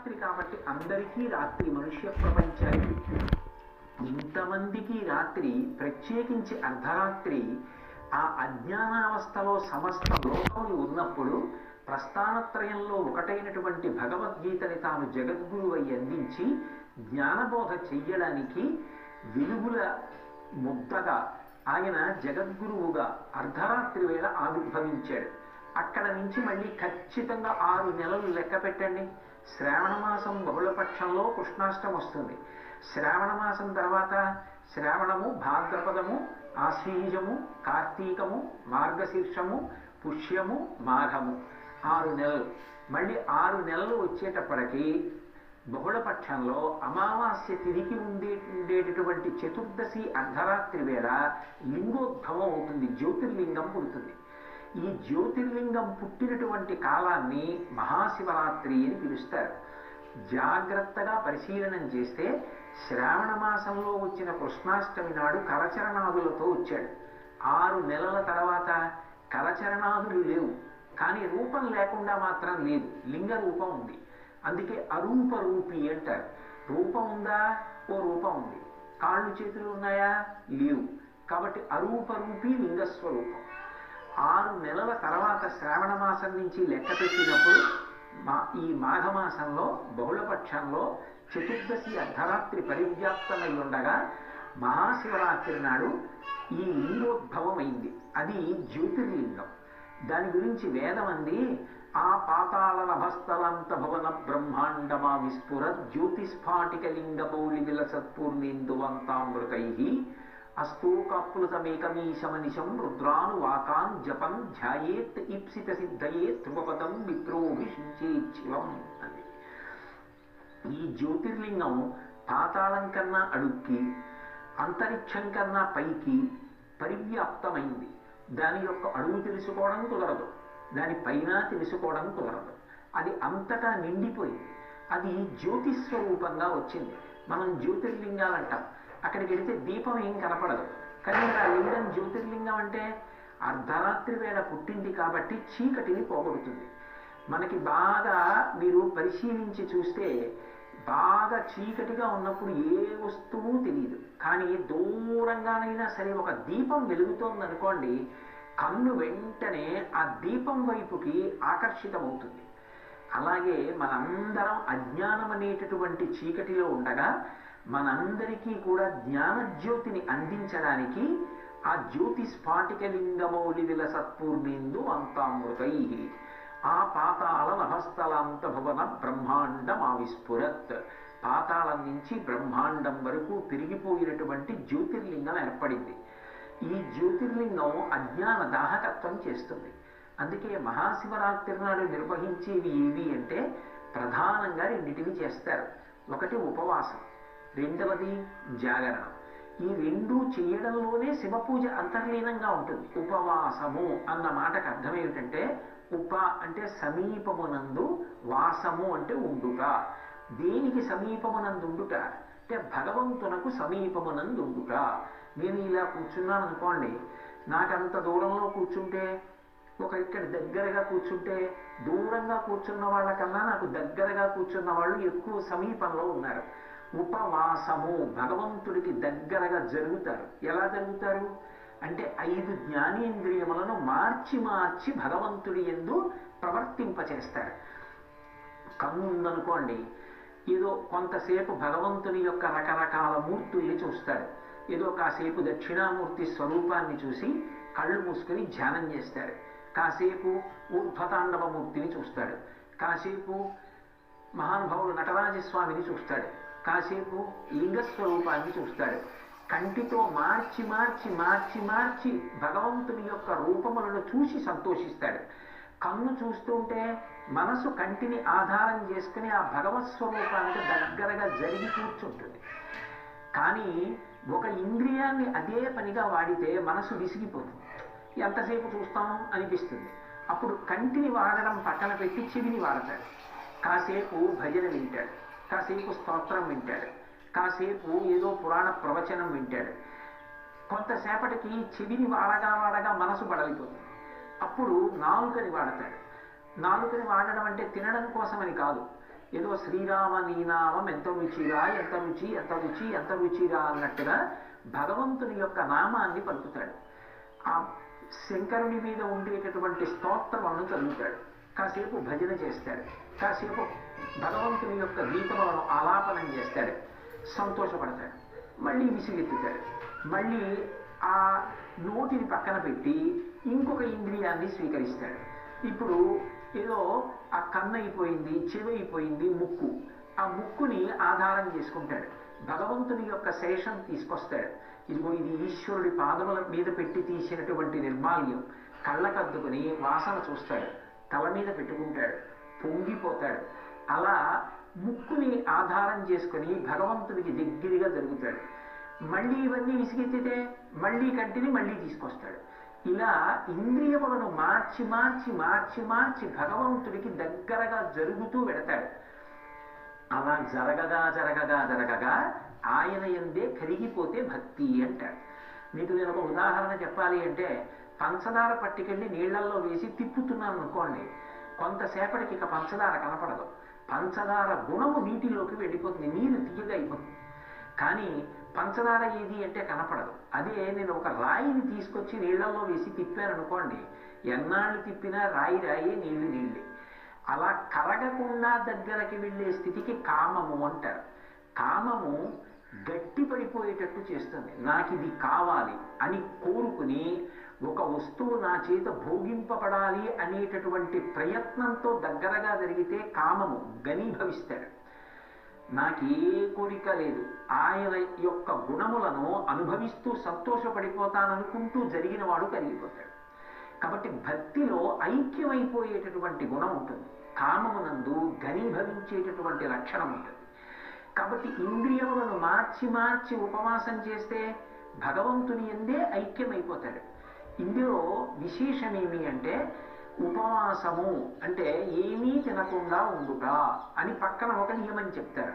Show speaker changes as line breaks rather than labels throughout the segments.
రాత్రి కాబట్టి అందరికీ రాత్రి మనుష్య ప్రపంచానికి. ఇంతమందికి రాత్రి ప్రత్యేకించి అర్ధరాత్రి ఆ అజ్ఞానావస్థలో సమస్త లోకములు ఉన్నప్పుడు ప్రస్థానత్రయంలో ఒకటైనటువంటి భగవద్గీతని తాను జగద్గురు అయి అందించి జ్ఞానబోధ చెయ్యడానికి వెలుగుల ముద్దగా ఆయన జగద్గురువుగా అర్ధరాత్రి వేళ ఆవిర్భవించాడు. అక్కడ నుంచి మళ్ళీ ఖచ్చితంగా ఆరు నెలలు లెక్క పెట్టండి. శ్రావణ మాసం బహుళపక్షంలో కృష్ణాష్టం వస్తుంది. శ్రావణ మాసం తర్వాత శ్రావణము భాద్రపదము ఆశ్వీజము కార్తీకము మార్గశీర్షము పుష్యము మాఘము. ఆరు నెలలు. మళ్ళీ ఆరు నెలలు వచ్చేటప్పటికి బహుళపక్షంలో అమావాస్య తిరిగి ఉండే ఉండేటటువంటి చతుర్దశి అర్ధరాత్రి వేళ లింగోద్భవం అవుతుంది జ్యోతిర్లింగం పుడుతుంది. ఈ జ్యోతిర్లింగం పుట్టినటువంటి కాలాన్ని మహాశివరాత్రి అని పిలుస్తారు. జాగ్రత్తగా పరిశీలనం చేస్తే శ్రావణ మాసంలో వచ్చిన కృష్ణాష్టమి నాడు కరచరణాదులతో వచ్చాడు. ఆరు నెలల తర్వాత కరచరణాదులు లేవు. కానీ రూపం లేకుండా మాత్రం లేదు. లింగ రూపం ఉంది. అందుకే అరూప రూపి అంటారు. రూపం ఉందా? ఓ రూపం ఉంది. కాళ్ళు చేతులు ఉన్నాయా? లేవు. కాబట్టి అరూప రూపి లింగస్వరూపం. ఆరు నెలల తర్వాత శ్రావణ మాసం నుంచి లెక్క పెట్టినప్పుడు మా ఈ మాఘమాసంలో బహుళపక్షంలో చతుర్దశి అర్ధరాత్రి పరివ్యాప్తమై ఉండగా మహాశివరాత్రి నాడు ఈ లింగోద్భవం అయింది అది జ్యోతిర్లింగం. దాని గురించి వేదం అంది ఆ పాతాళ నభస్థలంత భువన బ్రహ్మాండమా విస్ఫుర జ్యోతిస్ఫాటిక లింగమౌళి విలసత్పూర్ణేందువంతామృతై అస్తూకప్లుతమేకమీశమనిశం రుద్రాను వాకాన్ జపం ధ్యాయేత్ ఈప్సిత సిద్ధయే ధ్రువపదం మిత్రోభిషించేచ్చివం అని. ఈ జ్యోతిర్లింగం పాతాళం కన్నా అడుక్కి అంతరిక్షం కన్నా పైకి పరివ్యాప్తమైంది. దాని యొక్క అడుగు తెలుసుకోవడం కుదరదు. దాని పైన తెలుసుకోవడం కుదరదు. అది అంతటా నిండిపోయింది. అది జ్యోతిస్వరూపంగా వచ్చింది. మనం జ్యోతిర్లింగాలంటాం. అక్కడికి వెళితే దీపం ఏం కనపడదు. కానీ ఆ లింగం జ్యోతిర్లింగం అంటే అర్ధరాత్రి వేళ పుట్టింది కాబట్టి చీకటిని పోగొడుతుంది. మనకి బాగా మీరు పరిశీలించి చూస్తే బాగా చీకటిగా ఉన్నప్పుడు ఏ వస్తువు తెలియదు కానీ దూరంగానైనా సరే ఒక దీపం వెలుగుతోందనుకోండి కన్ను వెంటనే ఆ దీపం వైపుకి ఆకర్షితమవుతుంది. అలాగే మనందరం అజ్ఞానం అనేటటువంటి చీకటిలో ఉండగా మనందరికీ కూడా జ్ఞానజ్యోతిని అందించడానికి ఆ జ్యోతి స్ఫాటికలింగమౌలి విలసత్పూర్ణేందు అంతామృతై. ఆ పాతాళ నభస్థలాంత భువన బ్రహ్మాండం ఆవిస్ఫురత్. పాతాళం నుంచి బ్రహ్మాండం వరకు పెరిగిపోయినటువంటి జ్యోతిర్లింగం ఏర్పడింది. ఈ జ్యోతిర్లింగం అజ్ఞాన దాహకత్వం చేస్తుంది. అందుకే మహాశివరాత్రి నాడు నిర్వహించేవి ఏవి అంటే ప్రధానంగా రెండింటివి చేస్తారు. ఒకటి ఉపవాసం రెండవది జాగరణం. ఈ రెండు చేయడంలోనే శివ పూజ అంతర్లీనంగా ఉంటుంది. ఉపవాసము అన్న మాటకు అర్థం ఏమిటంటే ఉప అంటే సమీపమునందు వాసము అంటే ఉండుట. దేనికి సమీపమునందు ఉండుట? అంటే భగవంతునకు సమీపమునందు ఉండుట. నేను ఇలా కూర్చున్నాను అనుకోండి నాకు అంత దూరంలో కూర్చుంటే ఒక ఇక్కడ దగ్గరగా కూర్చుంటే దూరంగా కూర్చున్న వాళ్ళకన్నా నాకు దగ్గరగా కూర్చున్న వాళ్ళు ఎక్కువ సమీపంలో ఉన్నారు. ఉపవాసము భగవంతుడికి దగ్గరగా జరుగుతారు. ఎలా జరుగుతారు? అంటే ఐదు జ్ఞానేంద్రియములను మార్చి మార్చి భగవంతుడి ఎందు ప్రవర్తింపచేస్తారు. కన్ను ఉందనుకోండి ఏదో కొంతసేపు భగవంతుని యొక్క రకరకాల మూర్తుల్ని చూస్తారు. ఏదో కాసేపు దక్షిణామూర్తి స్వరూపాన్ని చూసి కళ్ళు మూసుకొని ధ్యానం చేస్తారు. కాసేపు ఊర్ధ్వతాండవ మూర్తిని చూస్తాడు. కాసేపు మహానుభావుడు నటరాజస్వామిని చూస్తాడు. కాసేపు లింగస్వరూపాన్ని చూస్తాడు. కంటితో మార్చి మార్చి మార్చి మార్చి భగవంతుని యొక్క రూపములను చూసి సంతోషిస్తాడు. కన్ను చూస్తుంటే మనసు కంటిని ఆధారం చేసుకుని ఆ భగవత్ స్వరూపానికి దగ్గరగా జరిగి కూర్చుంటుంది. కానీ ఒక ఇంద్రియాన్ని అదే పనిగా వాడితే మనసు విసిగిపోతుంది. ఎంతసేపు చూస్తాం అనిపిస్తుంది. అప్పుడు కంటిని వాడడం పక్కన పెట్టి చెవిని వాడతాడు. కాసేపు భజన వింటాడు. కాసేపు స్తోత్రం వింటాడు. కాసేపు ఏదో పురాణ ప్రవచనం వింటాడు. కొంతసేపటికి చెవిని వాడగా వాడగా మనసు బడలిపోతుంది. అప్పుడు నాలుకని వాడతాడు. నాలుకని వాడడం అంటే తినడం కోసమని కాదు. ఏదో శ్రీరామ నీనామం ఎంత రుచిరా ఎంత రుచి ఎంత రుచి ఎంత రుచిరా అన్నట్టుగా భగవంతుని యొక్క నామాన్ని పలుకుతాడు. ఆ శంకరుని మీద ఉండేటటువంటి స్తోత్రములను చదువుతాడు. కాసేపు భజన చేస్తాడు. కాసేపు భగవంతుని యొక్క గీతములను ఆలాపనం చేస్తాడు. సంతోషపడతాడు. మళ్ళీ విసిగెత్తుతాడు. మళ్ళీ ఆ నోటిని పక్కన పెట్టి ఇంకొక ఇంద్రియాన్ని స్వీకరిస్తాడు. ఇప్పుడు ఏదో ఆ కన్ను అయిపోయింది చెవి అయిపోయింది ముక్కు. ఆ ముక్కుని ఆధారం చేసుకుంటాడు. భగవంతుని యొక్క శేషం తీసుకొస్తాడు. ఇదిగో ఇది ఈశ్వరుడి పాదముల మీద పెట్టి తీసినటువంటి నిర్మాల్యం. కళ్ళకద్దుకుని వాసన చూస్తాడు. తల మీద పెట్టుకుంటాడు. పొంగిపోతాడు. అలా ముక్కుని ఆధారం చేసుకుని భగవంతుడికి దగ్గరగా జరుగుతాడు. మళ్ళీ ఇవన్నీ విసిగెత్తితే మళ్ళీ కంటిని మళ్ళీ తీసుకొస్తాడు. ఇలా ఇంద్రియములను మార్చి మార్చి మార్చి మార్చి భగవంతుడికి దగ్గరగా జరుగుతూ వెడతాడు. అలా జరగగా జరగగా జరగగా ఆయన ఎందే కరిగిపోతే భక్తి అంటాడు. మీకు నేను ఒక ఉదాహరణ చెప్పాలి అంటే పంచదార పట్టుకెళ్ళి నీళ్ళల్లో వేసి తిప్పుతున్నాను అనుకోండి కొంతసేపటికి ఇక పంచదార కనపడదు. పంచదార గుణము నీటిలోకి వెళ్ళిపోతుంది నీరు తీయగా అయిపోతుంది. కానీ పంచదార ఏది అంటే కనపడదు. అదే నేను ఒక రాయిని తీసుకొచ్చి నీళ్ళలో వేసి తిప్పాను అనుకోండి ఎన్నాళ్ళు తిప్పినా రాయి రాయి నీళ్ళు నీళ్ళే. అలా కరగకుండా దగ్గరకి వెళ్ళే స్థితికి కామము అంటారు. కామము గట్టి పడిపోయేటట్టు చేస్తుంది. నాకు ఇది కావాలి అని కోరుకుని ఒక వస్తువు నా చేత భోగింపబడాలి అనేటటువంటి ప్రయత్నంతో దగ్గరగా జరిగితే కామము గనీభవిస్తాడు నాకు ఏ కోరిక లేదు. ఆయన యొక్క గుణములను అనుభవిస్తూ సంతోషపడిపోతాననుకుంటూ జరిగిన వాడు కలిగిపోతాడు కాబట్టి భక్తిలో ఐక్యమైపోయేటటువంటి గుణం ఉంటుంది. కామమునందు ఘనీభవించేటటువంటి లక్షణం ఉంటుంది. కాబట్టి ఇంద్రియములను మార్చి మార్చి ఉపవాసం చేస్తే భగవంతుని ఎందే ఐక్యమైపోతాడు. ఇందులో విశేషమేమి అంటే ఉపవాసము అంటే ఏమీ తినకుండా ఉండుట అని పక్కన ఒక నియమం చెప్తారు.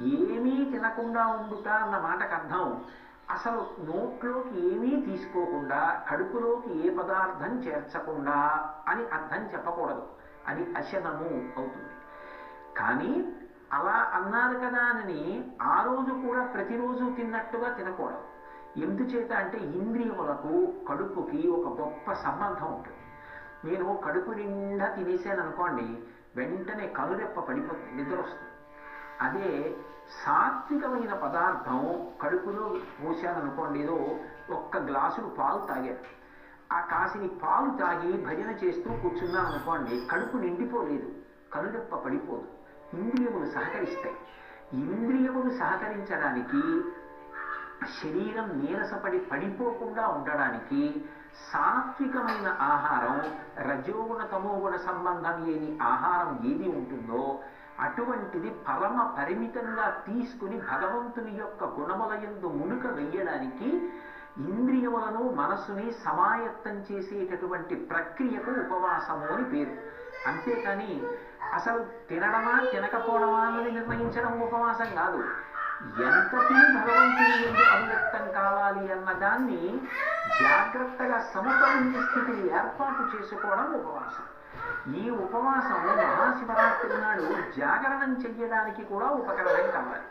ఏమీ తినకుండా ఉండుట అన్న మాటకు అర్థం అసలు నోట్లోకి ఏమీ తీసుకోకుండా కడుపులోకి ఏ పదార్థం చేర్చకుండా అని అర్థం చెప్పకూడదు. అది అశనము అవుతుంది. కానీ అలా అన్నారు కదా అని ఆ రోజు కూడా ప్రతిరోజు తిన్నట్టుగా తినకూడదు. ఎందుచేత అంటే ఇంద్రియములకు కడుపుకి ఒక గొప్ప సంబంధం ఉంటుంది. నేను కడుపు నిండా తినేసాను అనుకోండి వెంటనే కనురెప్ప పడిపోతుంది నిద్ర వస్తుంది. అదే సాత్వికమైన పదార్థం కడుపులో పోసాననుకోండి ఏదో ఒక్క గ్లాసులు పాలు తాగారు ఆ కాసిని పాలు తాగి భజన చేస్తూ కూర్చున్నాను అనుకోండి కడుపు నిండిపోలేదు కనురెప్ప పడిపోదు. ఇంద్రియములు సహకరిస్తాయి. ఇంద్రియములు సహకరించడానికి శరీరం నీరసపడి పడిపోకుండా ఉండడానికి సాత్వికమైన ఆహారం రజోగుణ తమోగుణ సంబంధం లేని ఆహారం ఏది ఉంటుందో అటువంటిది పరమ పరిమితంగా తీసుకుని భగవంతుని యొక్క గుణములయందు మునుక వెయ్యడానికి ఇంద్రియములను మనస్సుని సమాయత్తం చేసేటటువంటి ప్రక్రియకు ఉపవాసము అని పేరు. అంతేకాని అసలు తినడమా తినకపోవడమా అన్నది నిర్ణయించడం ఉపవాసం కాదు. ఎంతకీ భగవంతుని ఎందు కావాలి అన్న దాన్ని జాగ్రత్తగా సమతుల్య స్థితిని ఏర్పాటు చేసుకోవడం ఉపవాసం. ఈ ఉపవాసం మహాశివరాత్రి నాడు జాగరణం చెయ్యడానికి కూడా ఉపకరణం కావాలి.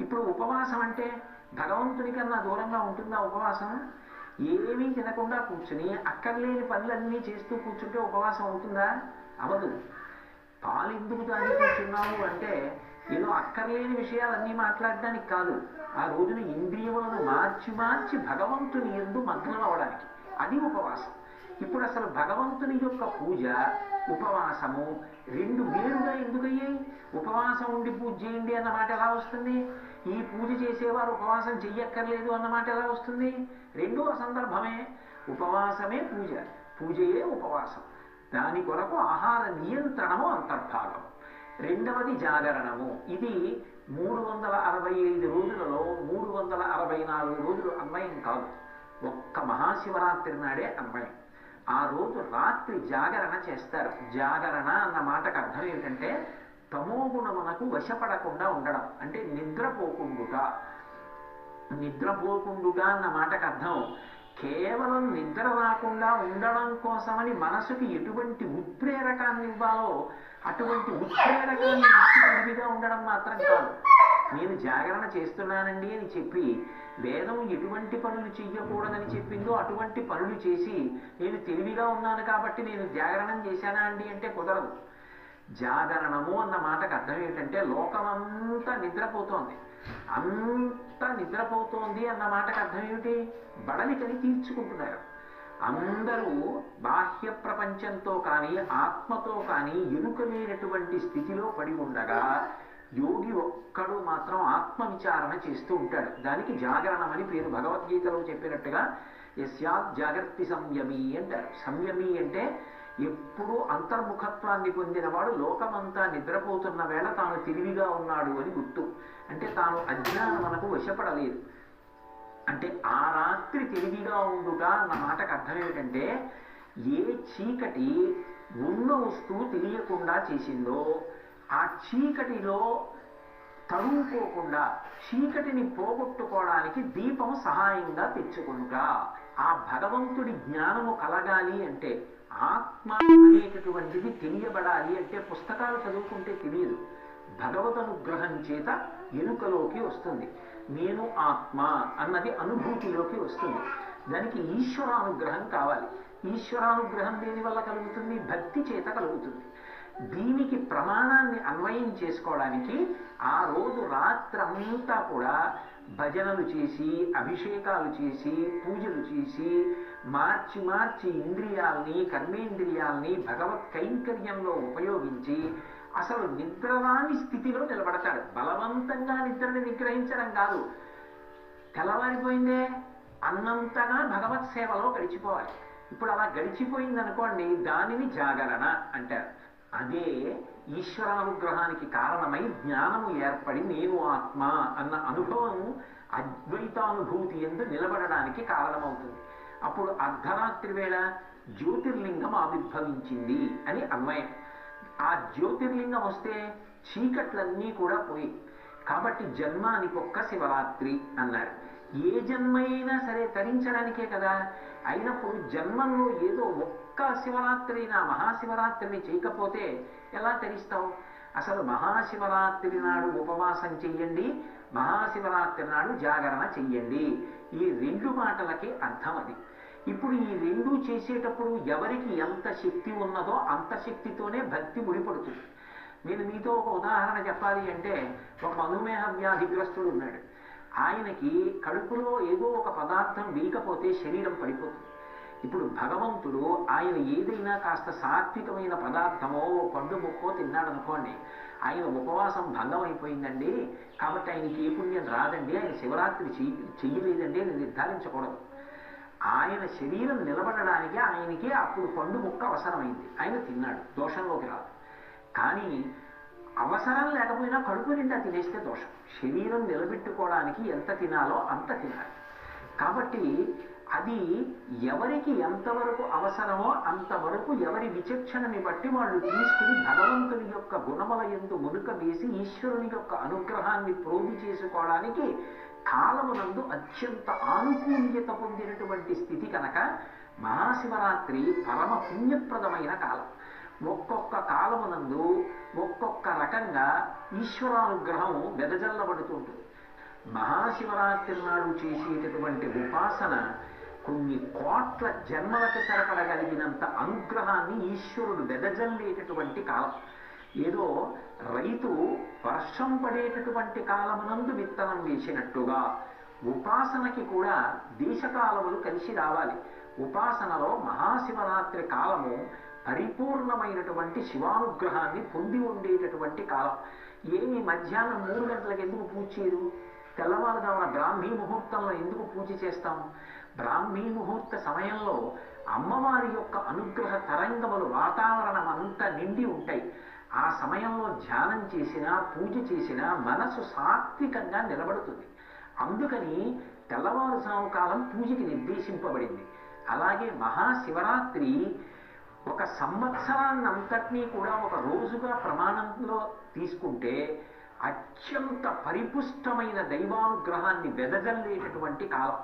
ఇప్పుడు ఉపవాసం అంటే భగవంతుని కన్నా దూరంగా ఉంటుందా ఉపవాసం? ఏమీ తినకుండా కూర్చుని అక్కర్లేని పనులన్నీ చేస్తూ కూర్చుంటే ఉపవాసం అవుతుందా అవదు. పాలు ఎందుకు తాగి కూర్చున్నాము అంటే ఏదో అక్కర్లేని విషయాలన్నీ మాట్లాడడానికి కాదు. ఆ రోజున ఇంద్రియములను మార్చి మార్చి భగవంతుని ఎందు మగ్నం అవడానికి. అది ఉపవాసం. ఇప్పుడు అసలు భగవంతుని యొక్క పూజ ఉపవాసము రెండు వేరుగా ఎందుకయ్యాయి ఉపవాసం ఉండి పూజ చేయండి అన్నమాట ఎలా వస్తుంది? ఈ పూజ చేసేవారు ఉపవాసం చెయ్యక్కర్లేదు అన్నమాట ఎలా వస్తుంది? రెండో సందర్భమే ఉపవాసమే పూజ పూజయే ఉపవాసం. దాని కొరకు ఆహార నియంత్రణము అంతర్భాగం. రెండవది జాగరణము. ఇది మూడు వందల అరవై ఐదు రోజులలో మూడు వందల అరవై నాలుగు రోజులు అన్వయం కాదు. ఒక్క మహాశివరాత్రి నాడే అన్వయం. ఆ రోజు రాత్రి జాగరణ చేస్తారు. జాగరణ అన్న మాటకు అర్థం ఏమిటంటే తమోగుణమునకు వశపడకుండా ఉండడం అంటే నిద్రపోకుండుగా నిద్రపోకుండుగా అన్న మాటకు అర్థం. కేవలం నిద్ర రాకుండా ఉండడం కోసమని మనసుకి ఎటువంటి ఉత్ప్రేరకాన్ని ఇవ్వాలో అటువంటి ఉత్ప్రేరకాన్ని ఉండడం మాత్రం కాదు. నేను జాగరణ చేస్తున్నానండి అని చెప్పి వేదం ఎటువంటి పనులు చెయ్యకూడదని చెప్పిందో అటువంటి పనులు చేసి నేను తెలివిగా ఉన్నాను కాబట్టి నేను జాగరణం చేశానా అండి అంటే కుదరదు. జాగరణము అన్న మాటకు అర్థం ఏంటంటే లోకమంతా నిద్రపోతోంది. అంతా నిద్రపోతోంది అన్న మాటకు అర్థం ఏమిటి? బడలికని తీర్చుకుంటున్నారు. అందరూ బాహ్య ప్రపంచంతో కానీ ఆత్మతో కానీ ఎరుకలేనటువంటి స్థితిలో పడి ఉండగా యోగి ఒక్కడు మాత్రం ఆత్మ విచారణ చేస్తూ ఉంటాడు. దానికి జాగరణం అని పేరు భగవద్గీతలో చెప్పినట్టుగా యస్యాత్ జాగర్తి సంయమి అంటారు. సంయమి అంటే ఎప్పుడూ అంతర్ముఖత్వాన్ని పొందినవాడు లోకమంతా నిద్రపోతున్న వేళ తాను తెలివిగా ఉన్నాడు అని గుర్తు. అంటే తాను అజ్ఞానమునకు వశపడలేదు. అంటే ఆ రాత్రి తెలివిగా ఉండుట అన్న మాటకు అర్థం ఏమిటంటే ఏ చీకటి ఉన్న వస్తువు తెలియకుండా చేసిందో ఆ చీకటిలో తరుముకోకుండా చీకటిని పోగొట్టుకోవడానికి దీపం సహాయంగా తెచ్చుకుంటా ఆ భగవంతుడి జ్ఞానము కలగాలి అంటే ఆత్మ అనేటటువంటిది తెలియబడాలి అంటే పుస్తకాలు చదువుకుంటే తెలియదు. భగవద్ అనుగ్రహం చేత ఎరుకలోకి వస్తుంది. నేను ఆత్మ అన్నది అనుభూతిలోకి వస్తుంది. దానికి ఈశ్వరానుగ్రహం కావాలి. ఈశ్వరానుగ్రహం దేని వల్ల కలుగుతుంది? భక్తి చేత కలుగుతుంది. దీనికి ప్రమాణాన్ని అన్వయం చేసుకోవడానికి ఆ రోజు రాత్రంతా కూడా భజనలు చేసి అభిషేకాలు చేసి పూజలు చేసి మార్చి మార్చి ఇంద్రియాల్ని కర్మేంద్రియాల్ని భగవత్ కైంకర్యంలో ఉపయోగించి అసలు నిద్రరాని స్థితిలో నిలబడతాడు. బలవంతంగా నిద్రని నిగ్రహించడం కాదు. తెల్లవారిపోయిందే అన్నంతగా భగవత్ సేవలో గడిచిపోవాలి. ఇప్పుడు అలా గడిచిపోయింది అనుకోండి దానిని జాగరణ అంటారు. అదే ఈశ్వరానుగ్రహానికి కారణమై జ్ఞానము ఏర్పడి నేను ఆత్మ అన్న అనుభవం అద్వైతానుభూతి ఎందు నిలబడడానికి కారణమవుతుంది. అప్పుడు అర్ధరాత్రి వేళ జ్యోతిర్లింగం ఆవిర్భవించింది అని అన్వయం. ఆ జ్యోతిర్లింగం వస్తే చీకట్లన్నీ కూడా పోయి కాబట్టి జన్మానికి ఒక్క శివరాత్రి అన్నారు. ఏ జన్మ అయినా సరే తరించడానికే కదా? అయినప్పుడు జన్మంలో ఏదో ఒక్క శివరాత్రి నా మహాశివరాత్రిని చేయకపోతే ఎలా తెరిస్తావు అసలు మహాశివరాత్రి నాడు ఉపవాసం చెయ్యండి మహాశివరాత్రి నాడు జాగరణ చెయ్యండి. ఈ రెండు మాటలకి అర్థం అది. ఇప్పుడు ఈ రెండు చేసేటప్పుడు ఎవరికి ఎంత శక్తి ఉన్నదో అంత శక్తితోనే భక్తి ముడిపడుతుంది. నేను మీతో ఒక ఉదాహరణ చెప్పాలి అంటే ఒక మధుమేహ వ్యాధిగ్రస్తుడు ఉన్నాడు. ఆయనకి కడుపులో ఏదో ఒక పదార్థం వీకపోతే శరీరం పడిపోతుంది. ఇప్పుడు భగవంతుడు ఆయన ఏదైనా కాస్త సాత్వికమైన పదార్థమో పండు ముక్కో తిన్నాడనుకోండి ఆయన ఉపవాసం భంగం అయిపోయిందండి కాబట్టి ఆయనకి ఏ పుణ్యం రాదండి ఆయన శివరాత్రి చెయ్యి చెయ్యలేదండి అని నిర్ధారించకూడదు. ఆయన శరీరం నిలబడడానికి ఆయనకి అప్పుడు పండు ముక్క అవసరమైంది. ఆయన తిన్నాడు దోషంలోకి రాదు. కానీ అవసరం లేకపోయినా కడుపు నిండా తినేస్తే దోషం. శరీరం నిలబెట్టుకోవడానికి ఎంత తినాలో అంత తినాలి. కాబట్టి అది ఎవరికి ఎంతవరకు అవసరమో అంతవరకు ఎవరి విచక్షణని బట్టి వాళ్ళు తీసుకుని భగవంతుని యొక్క గుణముల ఎందు మునుక వేసి ఈశ్వరుని యొక్క అనుగ్రహాన్ని ప్రోగి చేసుకోవడానికి కాలమునందు అత్యంత ఆనుకూల్యత పొందినటువంటి స్థితి కనుక మహాశివరాత్రి పరమ పుణ్యప్రదమైన కాలం. ఒక్కొక్క కాలమునందు ఒక్కొక్క రకంగా ఈశ్వరానుగ్రహం వెదజల్లబడుతుంటుంది మహాశివరాత్రి నాడు చేసేటటువంటి ఉపాసన కొన్ని కోట్ల జన్మలకు సరిపడగలిగినంత అనుగ్రహాన్ని ఈశ్వరుడు వెదజల్లేటటువంటి కాలం. ఏదో రైతు వర్షం పడేటటువంటి కాలమునందు విత్తనం వేసినట్టుగా ఉపాసనకి కూడా దేశకాలములు కలిసి రావాలి. ఉపాసనలో మహాశివరాత్రి కాలము పరిపూర్ణమైనటువంటి శివానుగ్రహాన్ని పొంది ఉండేటటువంటి కాలం. ఏమి మధ్యాహ్నం మూడు గంటలకు ఎందుకు పూజ చేయదు తెల్లవారుజామున బ్రాహ్మీ ముహూర్తంలో ఎందుకు పూజ చేస్తాం? బ్రాహ్మీ ముహూర్త సమయంలో అమ్మవారి యొక్క అనుగ్రహ తరంగములు వాతావరణం అంతా నిండి ఉంటాయి. ఆ సమయంలో ధ్యానం చేసినా పూజ చేసినా మనసు సాత్వికంగా నిలబడుతుంది. అందుకని తెల్లవారుజాము కాలం పూజకి నిర్దేశింపబడింది. అలాగే మహాశివరాత్రి ఒక సంవత్సరాన్ని అంతటినీ కూడా ఒక రోజుగా ప్రమాణంలో తీసుకుంటే అత్యంత పరిపుష్టమైన దైవానుగ్రహాన్ని వెదజల్లేటటువంటి కాలం.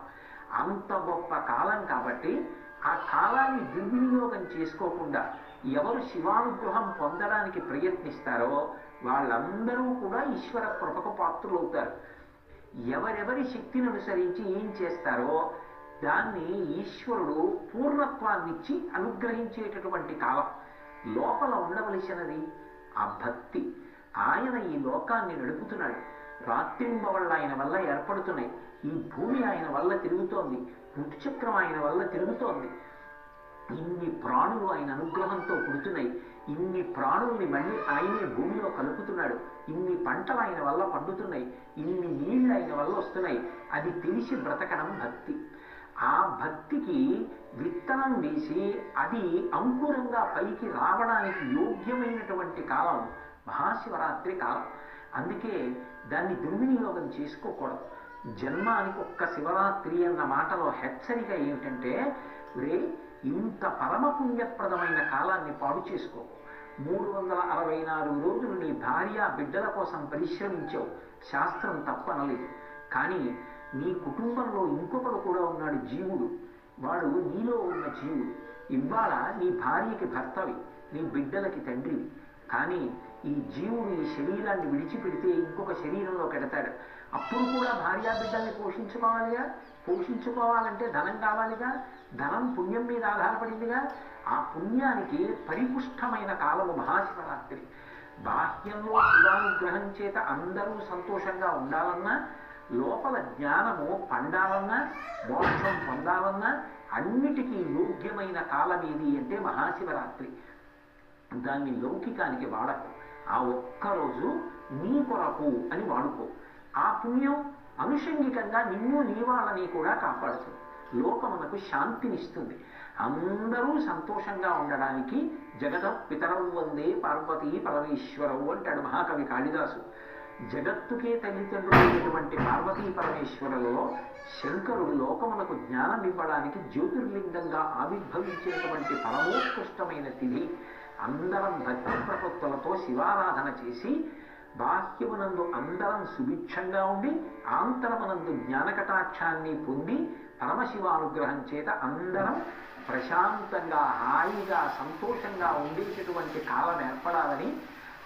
అంత గొప్ప కాలం కాబట్టి ఆ కాలాన్ని దుర్వినియోగం చేసుకోకుండా ఎవరు శివానుగ్రహం పొందడానికి ప్రయత్నిస్తారో వాళ్ళందరూ కూడా ఈశ్వర కృపకు పాత్రులవుతారు. ఎవరెవరి శక్తిని అనుసరించి ఏం చేస్తారో దాన్ని ఈశ్వరుడు పూర్ణత్వాన్నిచ్చి అనుగ్రహించేటటువంటి కాలం. లోపల ఉండవలసినది ఆ భక్తి. ఆయన ఈ లోకాన్ని నడుపుతున్నాడు. రాత్రింబవళ్ళు ఆయన వల్ల ఏర్పడుతున్నాయి. ఈ భూమి ఆయన వల్ల తిరుగుతోంది ఋతుచక్రం ఆయన వల్ల తిరుగుతోంది. ఇన్ని ప్రాణులు ఆయన అనుగ్రహంతో పుడుతున్నాయి. ఇన్ని ప్రాణుల్ని మళ్ళీ ఆయనే భూమిలో కలుపుతున్నాడు. ఇన్ని పంటలు ఆయన వల్ల పండుతున్నాయి. ఇన్ని నీళ్ళు ఆయన వల్ల వస్తున్నాయి. అది తెలిసి బ్రతకడం భక్తి. ఆ భక్తికి విత్తనం వేసి అది అంకురంగా పైకి రావడానికి యోగ్యమైనటువంటి కాలం. మహాశివరాత్రి కాలం. అందుకే దాన్ని దుర్వినియోగం చేసుకోకూడదు. జన్మానికి ఒక్క శివరాత్రి అన్న మాటలో హెచ్చరిక ఏమిటంటే రే ఇంత పరమ పుణ్యప్రదమైన కాలాన్ని పాడు చేసుకో. మూడు వందల అరవై నాలుగు రోజులు నీ భార్య బిడ్డల కోసం పరిశ్రమించావు. శాస్త్రం తప్పనలేదు. కానీ నీ కుటుంబంలో ఇంకొకడు కూడా ఉన్నాడు జీవుడు. వాడు నీలో ఉన్న జీవుడు. ఇవాళ నీ భార్యకి భర్తవి నీ బిడ్డలకి తండ్రివి. కానీ ఈ జీవుడు ఈ శరీరాన్ని విడిచిపెడితే ఇంకొక శరీరంలో పెడతాడు అప్పుడు కూడా భార్యా బిడ్డల్ని పోషించుకోవాలిగా? పోషించుకోవాలంటే ధనం కావాలిగా? ధనం పుణ్యం మీద ఆధారపడిందిగా? ఆ పుణ్యానికి పరిపుష్టమైన కాలము మహాశివరాత్రి. బాహ్యంలో శివానుగ్రహం చేత అందరూ సంతోషంగా ఉండాలన్నా లోపల జ్ఞానము పండాలన్నా మోక్షం పొందాలన్నా అన్నిటికీ యోగ్యమైన కాలం ఏది అంటే మహాశివరాత్రి. దాన్ని లౌకికానికి వాడకు. ఆ ఒక్కరోజు నీ కొరకు అని వాడుకో. ఆ పుణ్యం అనుషంగికంగా నిన్ను నీ వాళ్ళని కూడా కాపాడుతుంది. లోకమునకు శాంతినిస్తుంది. అందరూ సంతోషంగా ఉండడానికి జగత పితరం వందే పార్వతీ పరమేశ్వరవు అంటాడు మహాకవి కాళిదాసు. జగత్తుకే తల్లిదండ్రులైనటువంటి పార్వతీ పరమేశ్వరులలో శంకరుడు లోకమునకు జ్ఞానం ఇవ్వడానికి జ్యోతిర్లింగంగా ఆవిర్భవించినటువంటి పరమోత్కృష్టమైన తిథి అందరం భక్తి ప్రపత్తులతో శివారాధన చేసి బాహ్యమునందు అందరం సుభిక్షంగా ఉండి ఆంతరమునందు జ్ఞానకటాక్షాన్ని పొంది పరమశివానుగ్రహం చేత అందరం ప్రశాంతంగా హాయిగా సంతోషంగా ఉండేటటువంటి కాలం ఏర్పడాలని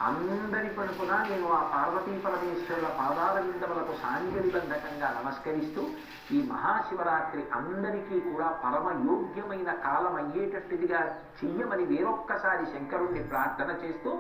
అందరి పనుకున నేను ఆ పార్వతీ పరమేశ్వరుల పాదాల విందములకు సాంగలిబంధకంగా నమస్కరిస్తూ ఈ మహాశివరాత్రి అందరికీ కూడా పరమ యోగ్యమైన కాలం అయ్యేటట్టుగా చెయ్యమని వేరొక్కసారి శంకరుణ్ణి ప్రార్థన చేస్తూ